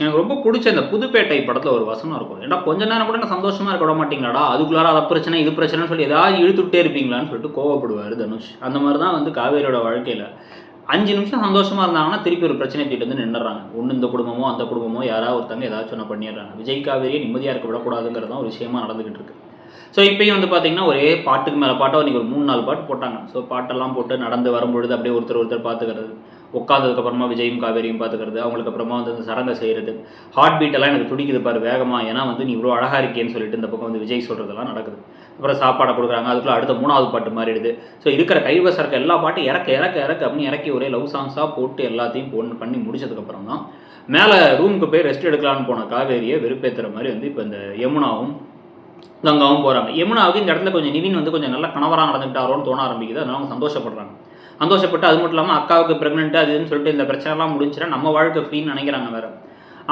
எனக்கு ரொம்ப பிடிச்ச இந்த புதுப்பேட்டை படத்தில் ஒரு வசனம் இருக்கும். ஏன்னா கொஞ்ச நேரம் கூட நான் சந்தோஷமாக இருக்க விட மாட்டீங்களாடா? அதுக்குள்ளார அதை பிரச்சனை இது பிரச்சனைன்னு சொல்லி ஏதாவது இழுத்துட்டே இருப்பீங்களான்னு சொல்லிட்டு கோவப்படுவார் தனுஷ். அந்த மாதிரி தான் வந்து காவேரியோட வாழ்க்கையில். அஞ்சு நிமிஷம் சந்தோஷமாக இருந்தாங்கன்னா திருப்பி ஒரு பிரச்சனை தீட்டு வந்து நின்றுறாங்க ஒன்று இந்த குடும்பமோ அந்த குடும்பமோ யாராவது ஒருத்தங்க ஏதாச்சும் ஒன்று பண்ணிடுறாங்க. விஜய் காவேரியை நிம்மதியாக இருக்க விடக்கூடாதுங்கிறது தான் ஒரு விஷயமா நடந்துகிட்டு இருக்கு. ஸோ இப்பயும் வந்து பார்த்தீங்கன்னா ஒரே பாட்டுக்கு மேலே பாட்டோ இன்றைக்கி ஒரு மூணு நாலு பாட்டு போட்டாங்க. ஸோ பாட்டெல்லாம் போட்டு நடந்து வரும்பொழுது அப்படியே ஒருத்தர் ஒருத்தர் பார்த்துக்கிறது உட்காந்ததுக்கப்புறமா விஜயும் காவேரியும் பார்த்துக்கிறது அவங்களுக்கு அப்புறமா வந்து அந்த சடங்கை செய்கிறது ஹார்ட் பீட்டெல்லாம் எனக்கு துடிக்குது பாரு வேகமாக ஏன்னா வந்து நீ இவ்வளோ அழகாக இருக்கேன்னு சொல்லிட்டு இந்த பக்கம் வந்து விஜய் சொல்கிறதெல்லாம் நடக்குது. அப்புறம் சாப்பாடை கொடுக்குறாங்க. அதுக்குள்ள அடுத்த மூணாவது பாட்டு மாறிடுது. ஸோ இருக்கிற கைவசம் இருக்க எல்லா பாட்டும் இறக்க இறக்க இறக்க அப்படின்னு இறக்கி ஒரே லவ் சாங்ஸாக போட்டு எல்லாத்தையும் போன் பண்ணி முடிச்சதுக்கப்புறம் தான் மேலே ரூமுக்கு போய் ரெஸ்ட் எடுக்கலான்னு போன காவேரியை வெறுப்பேற்றுற மாதிரி வந்து இப்போ இந்த யமுனாவும் கங்காவும் போகிறாங்க யமுனாவுக்கு இந்த இடத்துல கொஞ்சம் நிவின் வந்து கொஞ்சம் நல்லா கணவராக நடந்துக்கிட்டாரோன்னு தோண ஆரம்பிக்குது. அதனால அவங்க சந்தோஷப்படுறாங்க. சந்தோஷப்பட்டு அது மட்டும் இல்லாமல் அக்காவுக்கு ப்ரெக்னென்ட் அது இதுன்னு சொல்லிட்டு இந்த பிரச்சனைலாம் முடிஞ்சிடா நம்ம வாழ்க்கை ஃப்ரீன்னு நினைக்கிறாங்க வேற.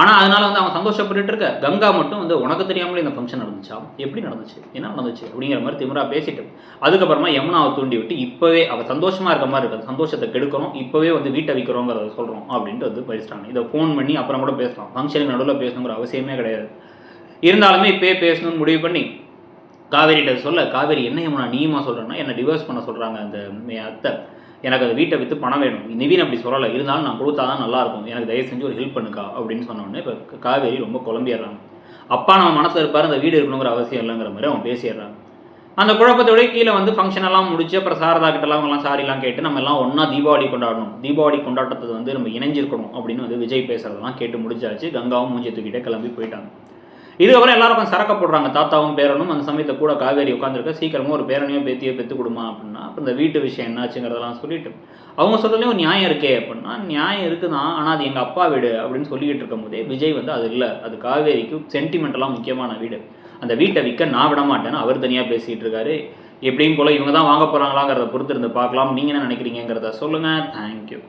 ஆனால் அதனால வந்து அவன் சந்தோஷப்பட்டுட்டு இருக்க. கங்கா மட்டும் வந்து உனக்கு தெரியாமலே இந்த ஃபங்க்ஷன் நடந்துச்சா? எப்படி நடந்துச்சு? என்ன நடந்துச்சு? அப்படிங்கிற மாதிரி திமிரா பேசிட்டு. அதுக்கப்புறமா யமுனாவை தூண்டி விட்டு இப்போவே அவள் சந்தோஷமாக இருக்க மாதிரி இருக்குது சந்தோஷத்தை கெடுக்கிறோம் இப்போவே வந்து வீட்டை விற்கிறோங்கிறத சொல்கிறோம் அப்படின்ட்டு வந்து பேசிட்டாங்க இதை ஃபோன் பண்ணி அப்புறம் கூட பேசலாம். ஃபங்க்ஷனுக்கு நடுவில் பேசணுங்கிற அவசியமே கிடையாது. இருந்தாலுமே இப்போயே பேசணும்னு முடிவு பண்ணி காவேரிகிட்ட சொல்ல காவேரி என்ன யமுனா நீயுமா சொல்கிறேன்னா என்னை டிவோர்ஸ் பண்ண சொல்கிறாங்க அந்த அத்தை. எனக்கு அந்த வீட்டை விற்று பணம் வேணும். நிவின் அப்படி சொல்லலை. இருந்தாலும் நான் கொடுத்தா தான் நல்லாயிருக்கும் எனக்கு தயவு செஞ்சு ஒரு ஹெல்ப் பண்ணுக்கா அப்படின்னு சொன்னோடனே இப்போ காவேரி ரொம்ப குழம்பிடுறாங்க. அப்பா நம்ம மனசில் இருப்பார் அந்த வீடு இருக்கணுங்கிற அவசியம் இல்லைங்கிற மாதிரி அவன் பேசிடுறாங்க அந்த குழப்பத்தோட கீழே வந்து ஃபங்க்ஷன் எல்லாம் முடிச்சு அப்புறம் சாரதா கிட்டலாம் அவங்கலாம் சாரிலாம் கேட்டு நம்ம எல்லாம் ஒன்றா தீபாவளி கொண்டாடணும். தீபாவளி கொண்டாட்டத்தை வந்து நம்ம இணைஞ்சிருக்கணும் அப்படின்னு வந்து விஜய் பேசுறதெல்லாம் கேட்டு முடிச்சாச்சு. கங்காவும் மூஞ்சி தூக்கிட்டே கிளம்பி போயிட்டாங்க. இதுக்கப்புறம் எல்லாரும் உட்காந்து சரக்க போடுறாங்க. தாத்தாவும் பேரனும் அந்த சமயத்தை கூட காவேரி உட்காந்துருக்க சீக்கிரமாக ஒரு பேரனையோ பேத்தியோ பெற்று கொடுமா அப்படின்னா அப்போ இந்த வீட்டு விஷயம் என்னாச்சுங்கிறதெல்லாம் சொல்லிட்டு அவங்க சொல்றதுலேயும் ஒரு நியாயம் இருக்கே அப்படின்னா நியாயம் இருக்குதான் ஆனால் அது எங்கள் அப்பா வீடு அப்படின்னு சொல்லிக்கிட்டு இருக்கும் போதே விஜய் வந்து அது இல்லை. அது காவேரிக்கு சென்டிமெண்டெல்லாம் முக்கியமான வீடு. அந்த வீட்டை விற்க நான் விட மாட்டேன்னு அவர் தனியாக பேசிகிட்டு இருக்காரு. எப்படியும் போல் இவங்க தான் வாங்க போகிறாங்களாங்கிறத பொறுத்து இருந்து பார்க்கலாம். நீங்கள் என்ன நினைக்கிறீங்கிறத சொல்லுங்கள் தேங்க்யூ